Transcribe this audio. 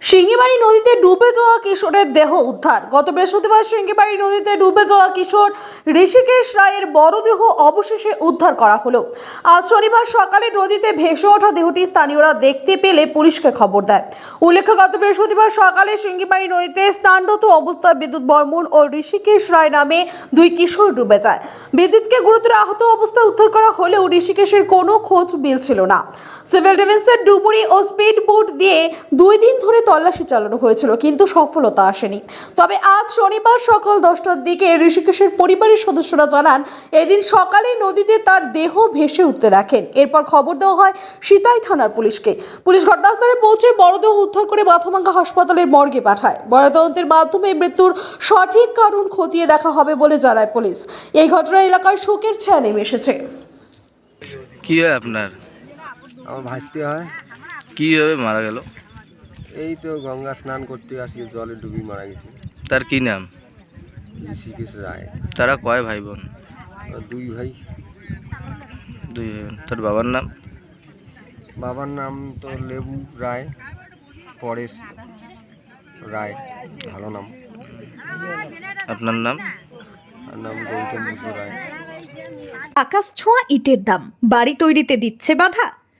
সিঙ্গিবাড়ি নদীতে ডুবে যাওয়া কিশোরের দেহ উদ্ধার। গত বৃহস্পতিবার সিঙ্গিবাড়ি নদীতে ডুবে যাওয়া কিশোর ঋষিকেশ রায়ের মরদেহ অবশেষে উদ্ধার করা হলো। আজ শনিবার সকালে নদীতে ভেসে ওঠা দেহটি স্থানীয়রা দেখতে পেলে পুলিশকে খবর দেয়। উল্লেখ্য, গত বৃহস্পতিবার সকালে সিঙ্গিবাড়ি নদীতে স্থানরত অবস্থায় বিদ্যুৎ বর্মন ও ঋষিকেশ রায় নামে দুই কিশোর ডুবে যায়। বিদ্যুৎকে গুরুতর আহত অবস্থায় উদ্ধার করা হলেও ঋষিকেশের কোনো খোঁজ মিলছিল না। সিভিল ডিফেন্সের ডুবুরি ও স্পিড বোট দিয়ে দুই দিন ধরে তল্লাশি চালানো হয়েছিল কিন্তু সফলতা আসেনি। তবে আজ শনিবার সকাল দশটার দিকে ঋষিকেশের পরিবারের সদস্যরা জানান এদিন সকালে নদীতে তার দেহ ভেসে উঠতে দেখেন। এরপর খবর দেওয়া হয় সিতাই থানার পুলিশকে। পুলিশ ঘটনাস্থলে পৌঁছে মরদেহ উদ্ধার করে মাথাভাঙ্গা হাসপাতালের মর্গে পাঠায়। ময়নাতদন্তের মাধ্যমে মৃত্যুর সঠিক কারণ খতিয়ে দেখা হবে বলে জানায় পুলিশ। এই ঘটনা এলাকায় শোকের ছায়া নেমে এসেছে। কি হয় আপনার? আমার ভাসতে হয়। কীভাবে মারা গেল? এই তো গঙ্গা স্নান করতে আসি জলে ডুবি মারা গেছে। তার কি নাম? ঋষিকেশ রায়। তারা কয় ভাই বোন দুই ভাই। দুই ভাই বোন তার বাবার নাম? বাবার নাম তো লেবু রায় পরেশ রায় ভালো নাম। আপনার নাম? আর নাম গৌতম রায়। আকাশ ছোঁয়া ইটের দাম। বাড়ি তৈরিতে দিচ্ছে বাধা।